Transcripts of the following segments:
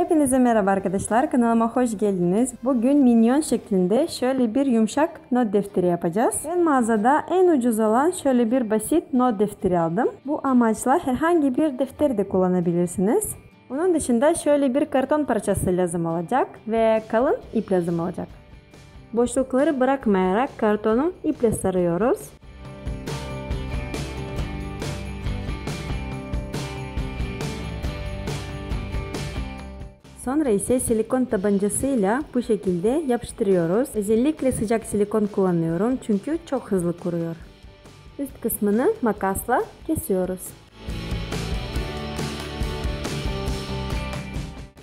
Hepinize merhaba arkadaşlar. Kanalıma hoş geldiniz. Bugün minyon şeklinde şöyle bir yumuşak not defteri yapacağız. Ben mağazada en ucuz olan şöyle bir basit not defteri aldım. Bu amaçla herhangi bir defter de kullanabilirsiniz. Bunun dışında şöyle bir karton parçası lazım olacak ve kalın ip lazım olacak. Boşlukları bırakmayarak kartonu iple sarıyoruz. Sonra ise silikon tabancasıyla bu şekilde yapıştırıyoruz. Özellikle sıcak silikon kullanıyorum çünkü çok hızlı kuruyor. Üst kısmını makasla kesiyoruz.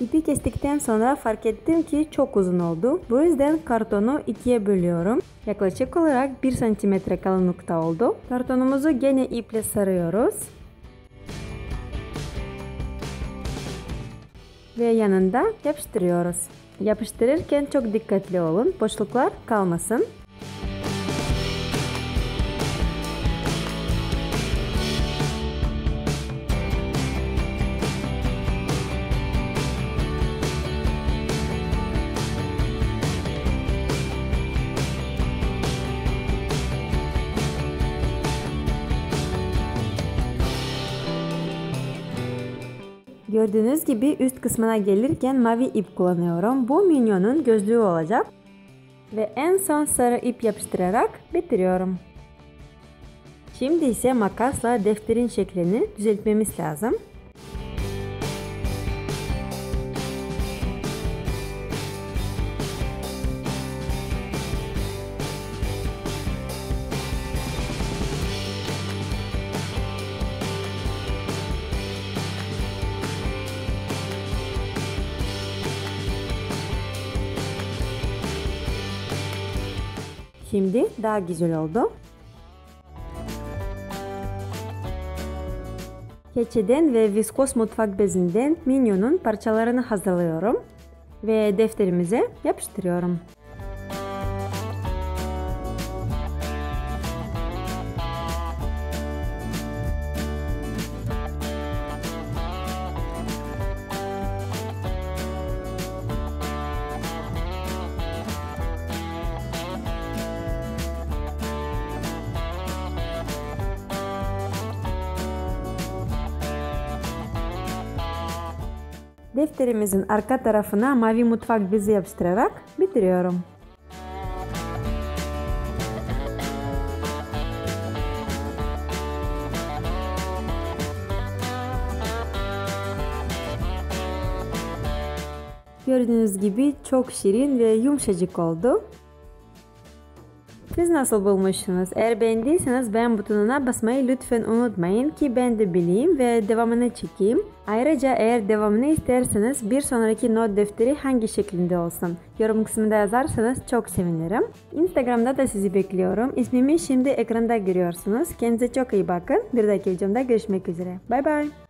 İpi kestikten sonra fark ettim ki çok uzun oldu. Bu yüzden kartonu ikiye bölüyorum. Yaklaşık olarak 1 cm kalınlıkta oldu. Kartonumuzu gene iple sarıyoruz. Ve yanında yapıştırıyoruz. Yapıştırırken çok dikkatli olun. Boşluklar kalmasın. Gördüğünüz gibi üst kısmına gelirken mavi ip kullanıyorum. Bu minyonun gözlüğü olacak. Ve en son sarı ip yapıştırarak bitiriyorum. Şimdi ise makasla defterin şeklini düzeltmemiz lazım. Şimdi daha güzel oldu. Keçeden ve viskos mutfak bezinden minyonun parçalarını hazırlıyorum ve defterimize yapıştırıyorum. Defterimizin arka tarafına mavi mutfak bezi yapıştırarak bitiriyorum. Gördüğünüz gibi çok şirin ve yumuşacık oldu. Siz nasıl bulmuşsunuz? Eğer beğendiyseniz beğen butonuna basmayı lütfen unutmayın ki ben de bileyim ve devamını çekeyim. Ayrıca eğer devamını isterseniz bir sonraki not defteri hangi şeklinde olsun? Yorum kısmında yazarsanız çok sevinirim. Instagram'da da sizi bekliyorum. İsmimi şimdi ekranda görüyorsunuz. Kendinize çok iyi bakın. Bir dahaki videomda görüşmek üzere. Bay bay.